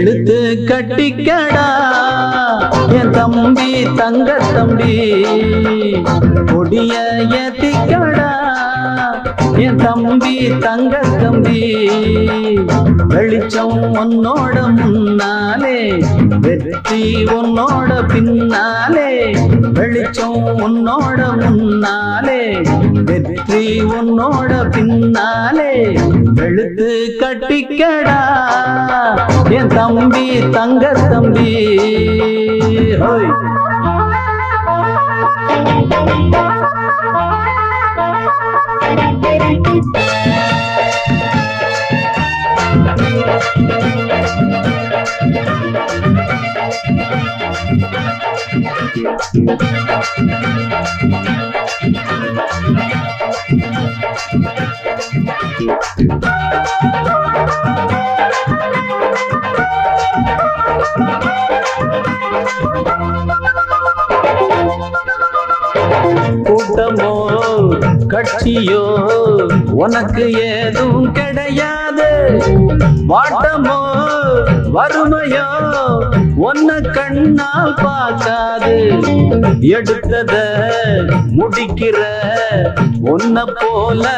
எழுத்து கட்டிக்கடா. என் தம்பி தங்க தம்பி கொடிய ஏத்திக்க என் தம்பி தங்க தம்பி வெளிச்சம் உன்னோட முன்னாலே வெற்றி உன்னோட பின்னாலே வெளிச்சம் உன்னோட முன்னாலே வெற்றி உன்னோட பின்னாலே வெளுத்து கட்டிக்கடா. என் தம்பி தங்க தம்பி ஹோய். கூட்டமோ கட்சியோ உனக்கு ஏதும் கிடையாது வாட்டமோ வறுமையோ ஒன்ன கண்ணால் பார்க்காது. எடுத்தத முடிக்கிற ஒன்ன போல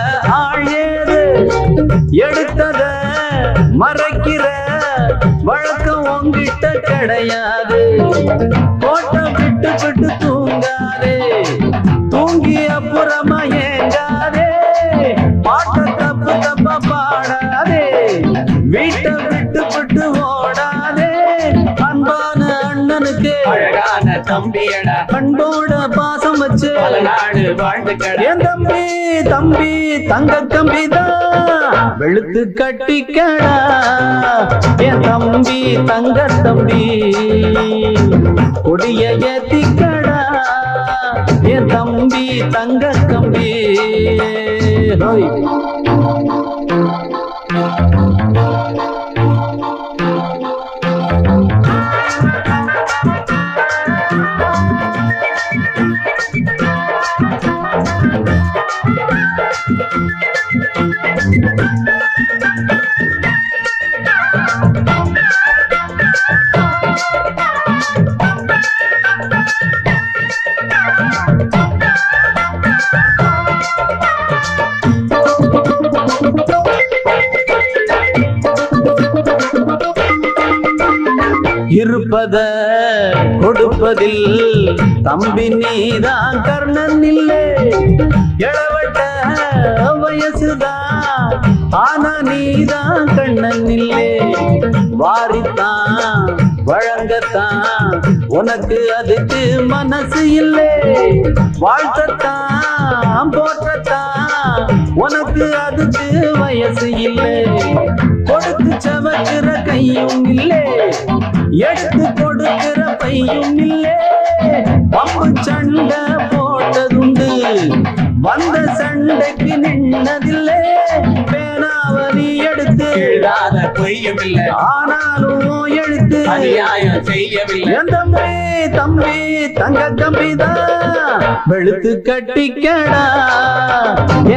ஆழேது எடுத்தத மறைக்கிற வழக்கம் உங்கிட்ட கிடையாது. கோட்டை விட்டு விட்டு அழகான தம்பியடா. அன்போட பாசம் வச்சு பல நாடு வாழ்ந்துக்கடா என் தம்பி தம்பி தங்க தம்பி தான் வெளுத்து கட்டிக்கடா. என் தம்பி தங்க தம்பி. கொடிய ஏத்திக்கடா. என் தம்பி தங்க தம்பி. ஹோய். இருப்பத கொடுப்பதில் தம்பி நீதான் கர்ணன் இல்லை. எழவ வயசுதான். ஆனா நீதான் கண்ணன் இல்லே வாரித்தான் வழங்கத்தான். உனக்கு அதுக்கு மனசு இல்லை. வாழ்த்தத்தான் போற்றத்தான். உனக்கு அதுக்கு வயசு இல்லை. கொடுத்து சவக்கிற கையும் இல்லை. எடுத்து கொடுக்கிற பையும் இல்லை. பம்பு சண்டை போட்டதுண்டு சண்டைக்கு நின்னதில்லை. பேனாவதி எடுத்து எழுதாத பொய்யும் இல்ல ஆனாலும் எழுத்து அநியாயம் செய்யவில்லை. என் தம்பி தம்பி தங்க தம்பி தான் வெளுத்து கட்டிக்கடா.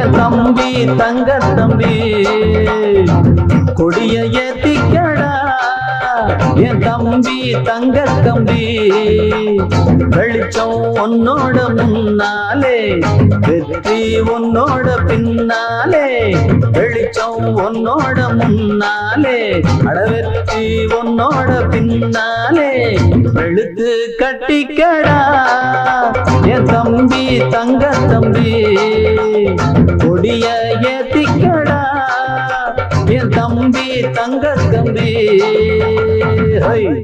என் தம்பி தங்க தம்பி. கொடிய ஏத்திக்கடா. என் தம்பி தங்க தம்பி வெளிச்சம் உன்னோட முன்னாலே வெற்றி உன்னோட பின்னாலே வெளிச்சம் உன்னோட முன்னாலே அடவெற்றி உன்னோட பின்னாலே வெளுத்து கட்டிக்கடா. என் தம்பி தங்க தம்பி என்